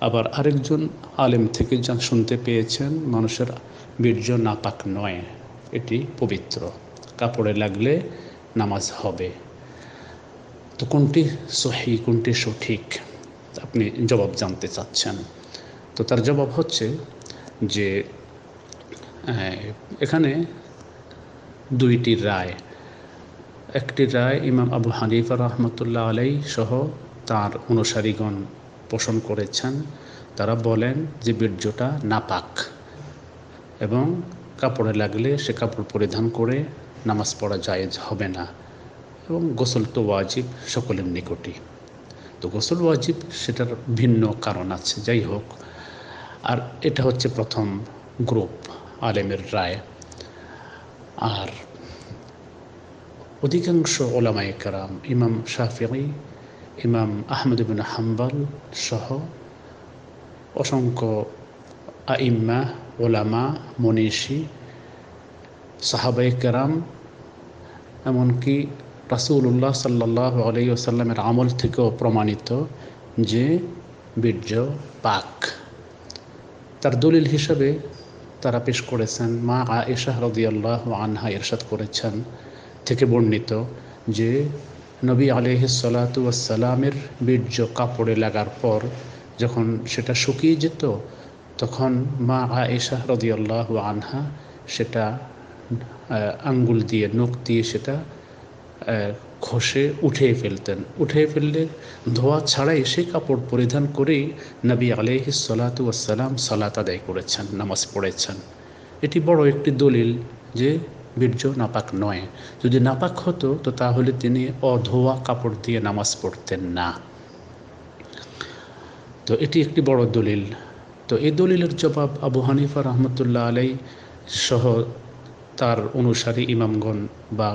আবার আরেকজন আলেম থেকে যা শুনতে পেয়েছেন, মানুষের বীর্য নাপাক নয়, এটি পবিত্র। কাপড়ে লাগলে নামাজ হবে। তো কোনটি সহি, কোনটি সঠিক? আপনি জবাব জানতে চাচ্ছেন। তো তার জবাব হচ্ছে যে এখানে দুইটি রায়। একটি রায় ইমাম আবু হানিফা রহমতুল্লাহ আলাই সহ তার অনুসারীগণ পোষণ করেছেন, তারা বলেন যে বীর্যটা নাপাক এবং কাপড়ে লাগলে সে কাপড় পরিধান করে নামাজ পড়া জায়েজ হবে না এবং গোসল তো ওয়াজিব সকলের নিকটই। তো গোসল ওয়াজিব সেটার ভিন্ন কারণ আছে, যাই হোক। আর এটা হচ্ছে প্রথম গ্রুপ, আলেমের রায়। আর অধিকাংশ ওলামায়ে কারাম, ইমাম শাফিঈ ইমাম আহমদ বিন হাম্বাল সহ অসংখ্য আইম্মা, ওলামা, মনীষী সাহাবাই কেরাম, এমনকি রাসুল্লাহ সাল্লাহ আলাইসাল্লামের আমল থেকেও প্রমাণিত যে বীর্য পাক। তার দলিল হিসাবে তারা পেশ করেছেন, মা আয়েশাহ রদিয়াল্লাহ আনহা ইরশাদ করেছেন, থেকে বর্ণিত যে নবী আলহিসাল্লাতুয়াসাল্লামের বীর্য কাপড়ে লাগার পর যখন সেটা শুকিয়ে যেত, তখন মা আয়েশাহ রদিয়াল্লাহ আনহা সেটা আঙ্গুল দিয়ে, নখ দিয়ে সেটা ঘষে উঠিয়ে ফেলতেন। উঠিয়ে ফেললে ধোয়া ছাড়াই সে কাপড় পরিধান করেই নবী আলহি সালাতু আসসালাম সালাত আদায় করেছেন, নামাজ পড়েছেন। এটি বড় একটি দলিল যে বীর্য নাপাক নয়। যদি নাপাক হতো, তো তাহলে তিনি অধোয়া কাপড় দিয়ে নামাজ পড়তেন না। তো এটি একটি বড় দলিল। তো এই দলিলের জবাব আবু হানিফা রহমতুল্লাহ আলাই সহ তার অনুসারী ইমামগণ বা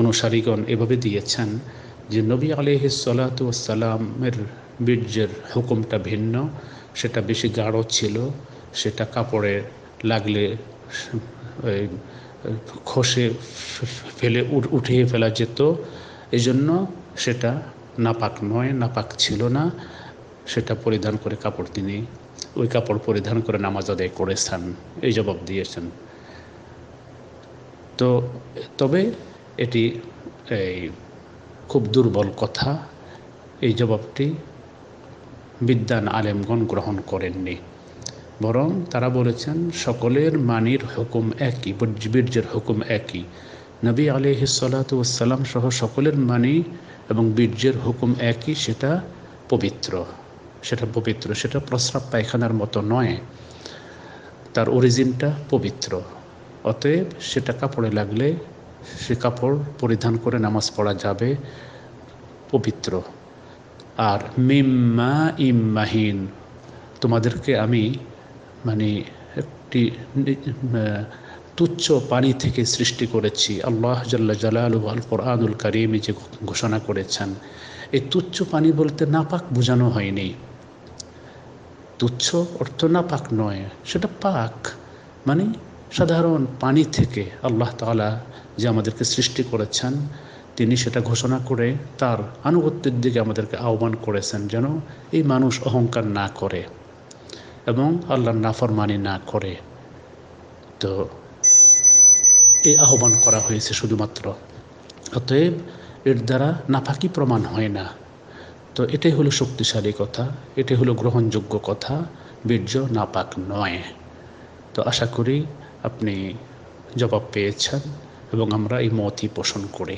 অনুসারীগণ এভাবে দিয়েছেন যে নবী আলহ সালাতামের বীর্যের হুকুমটা ভিন্ন, সেটা বেশি গাঢ় ছিল, সেটা কাপড়ে লাগলে খসে ফেলে উঠিয়ে ফেলা যেত। এই জন্য সেটা নাপাক নয়, নাপাক ছিল না। সেটা পরিধান করে কাপড় তিনি, ওই কাপড় পরিধান করে নামাজ আদায় করেছেন। এই জবাব দিয়েছেন। তো, তবে এটি এই খুব দুর্বল কথা। এই জবাবটি বিদ্যান আলেমগণ গ্রহণ করেননি। বরং তারা বলেছেন, সকলের মানির হুকুম একই, বীর্যের হুকুম একই। নবী আলহি সহ সকলের মানি এবং বীর্যের হুকুম একই, সেটা পবিত্র। সেটা পবিত্র, সেটা প্রস্রাব পায়খানার মতো নয়। তার অরিজিনটা পবিত্র। অতএব সেটা কাপড়ে লাগলে সে কাপড় পরিধান করে নামাজ পড়া যাবে পবিত্র। আর মিম্মা ইম্মাহিন, তোমাদেরকে আমি মানে একটি তুচ্ছ পানি থেকে সৃষ্টি করেছি। আল্লাহ জাল্লা জালাল আল কোরআনুল করিম যে ঘোষণা করেছেন। এই তুচ্ছ পানি বলতে নাপাক বোঝানো হয়নি। তুচ্ছ অর্থ নাপাক নয়, সেটা পাক। মানে সাধারণ পানি থেকে আল্লাহ তালা যে আমাদেরকে সৃষ্টি করেছেন, তিনি সেটা ঘোষণা করে তার আনুগত্যের দিকে আমাদেরকে আহ্বান করেছেন যেন এই মানুষ অহংকার না করে। এবং আল্লাহর নাফরমানি না করে তো এই আহ্বান করা হয়েছে শুধুমাত্র। অতএব এর দ্বারা নাফাকি প্রমাণ হয় না। তো এটাই হলো শক্তিশালী কথা, এটাই হলো গ্রহণযোগ্য কথা, বীর্য নাপাক নয়। তো আশা করি আপনি জবাব পেয়েছেন এবং আমরা এই মতই পোষণ করি।